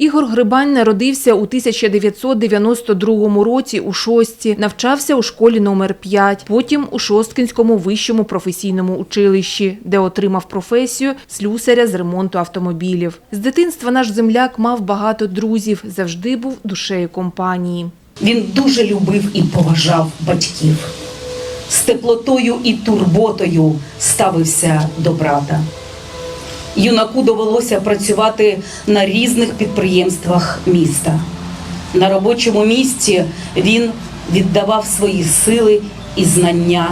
Ігор Грибань народився у 1992 році у Шостці, навчався у школі номер 5, потім у Шосткинському вищому професійному училищі, де отримав професію слюсаря з ремонту автомобілів. З дитинства наш земляк мав багато друзів, завжди був душею компанії. Він дуже любив і поважав батьків. З теплотою і турботою ставився до брата. Юнаку довелося працювати на різних підприємствах міста. На робочому місці він віддавав свої сили і знання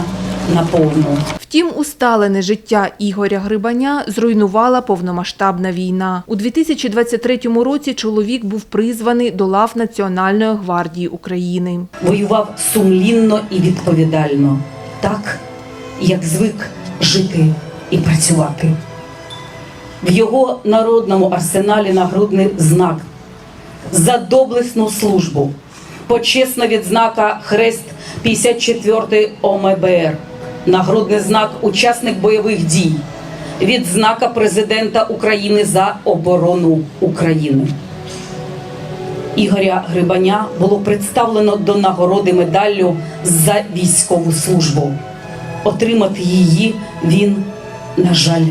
наповну. Втім, усталене життя Ігоря Грибаня зруйнувала повномасштабна війна. У 2023 році чоловік був призваний до лав Національної гвардії України. Воював сумлінно і відповідально, так, як звик жити і працювати. В його народному арсеналі нагрудний знак за доблесну службу, почесна відзнака Хрест 54 ОМБР, нагрудний знак учасник бойових дій, відзнака президента України за оборону України. Ігоря Грибаня було представлено до нагороди медаллю за військову службу. Отримати її він, на жаль,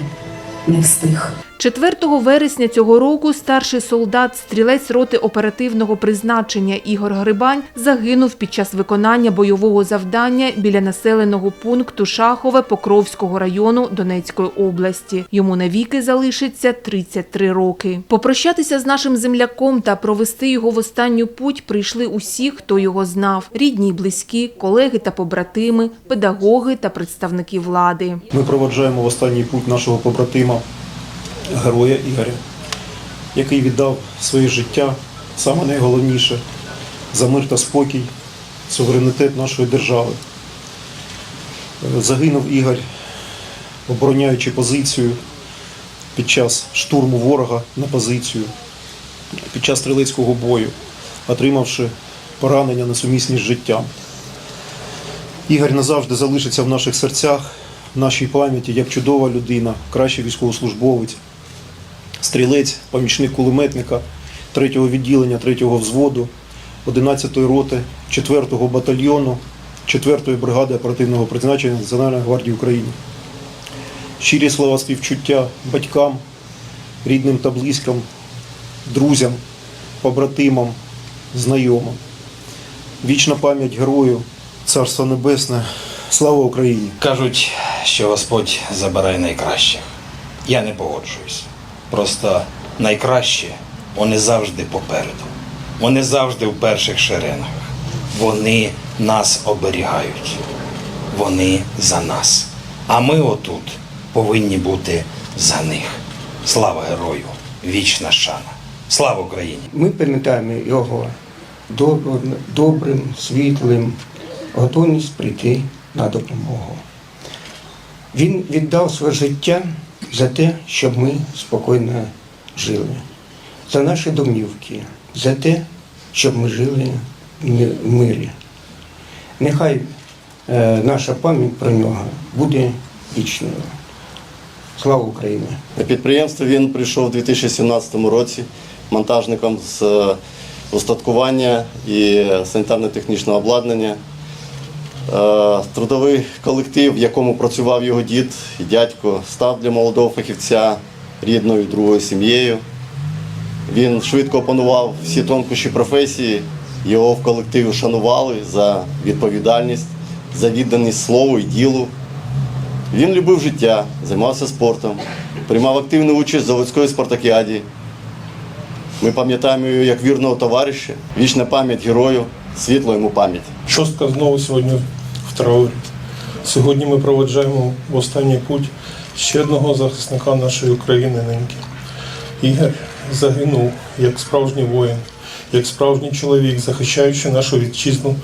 не встиг. 4 вересня цього року старший солдат, стрілець роти оперативного призначення Ігор Грибань загинув під час виконання бойового завдання біля населеного пункту Шахове Покровського району Донецької області. Йому навіки залишиться 33 роки. Попрощатися з нашим земляком та провести його в останню путь прийшли усі, хто його знав: рідні й близькі, колеги та побратими, педагоги та представники влади. Ми проводжаємо в останній путь нашого побратима, героя Ігоря, який віддав своє життя, саме найголовніше, за мир та спокій, суверенітет нашої держави. Загинув Ігор, обороняючи позицію під час штурму ворога на позицію, під час стрілецького бою, отримавши поранення несумісні з життям. Ігор назавжди залишиться в наших серцях, в нашій пам'яті як чудова людина, кращий військовослужбовець, стрілець, помічник кулеметника 3-го відділення, 3-го взводу, 11-ї роти, 4-го батальйону, 4-ї бригади оперативного призначення Національної гвардії України. Щирі слова співчуття батькам, рідним та близьким, друзям, побратимам, знайомим. Вічна пам'ять герою, Царство Небесне, слава Україні! Кажуть, що Господь забирає найкраще. Я не погоджуюсь. Просто найкраще вони завжди попереду. Вони завжди в перших шеренгах. Вони нас оберігають. Вони за нас. А ми отут повинні бути за них. Слава герою! Вічна шана! Слава Україні! Ми пам'ятаємо його добрим, добрим, світлим, готовність прийти на допомогу. Він віддав своє життя за те, щоб ми спокійно жили, за наші домівки, за те, щоб ми жили в мирі. Нехай е, наша пам'ять про нього буде вічною. Слава Україні! На підприємство він прийшов у 2017 році монтажником з е, устаткування і санітарно-технічного обладнання. Е, Трудовий колектив, в якому працював його дід і дядько, став для молодого фахівця рідною другою сім'єю. Він швидко опанував всі тонкощі професії, його в колективі шанували за відповідальність, за відданість слову і ділу. Він любив життя, займався спортом, приймав активну участь в заводської спартакіаді. Ми пам'ятаємо його як вірного товариша, вічна пам'ять герою, світла йому пам'ять. Шостка знову сьогодні в траурі. Сьогодні ми проведжаємо в останній путь ще одного захисника нашої України неньки. Ігор загинув як справжній воїн, як справжній чоловік, захищаючи нашу вітчизну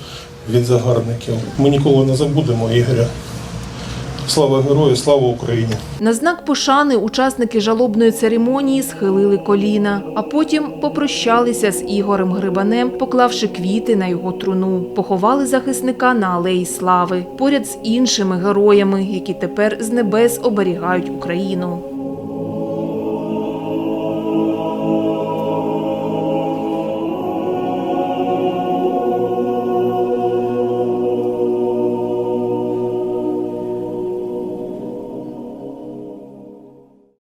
від загарбників. Ми ніколи не забудемо Ігоря. Слава герою, слава Україні! На знак пошани учасники жалобної церемонії схилили коліна, а потім попрощалися з Ігорем Грибанем, поклавши квіти на його труну. Поховали захисника на алеї слави поряд з іншими героями, які тепер з небес оберігають Україну.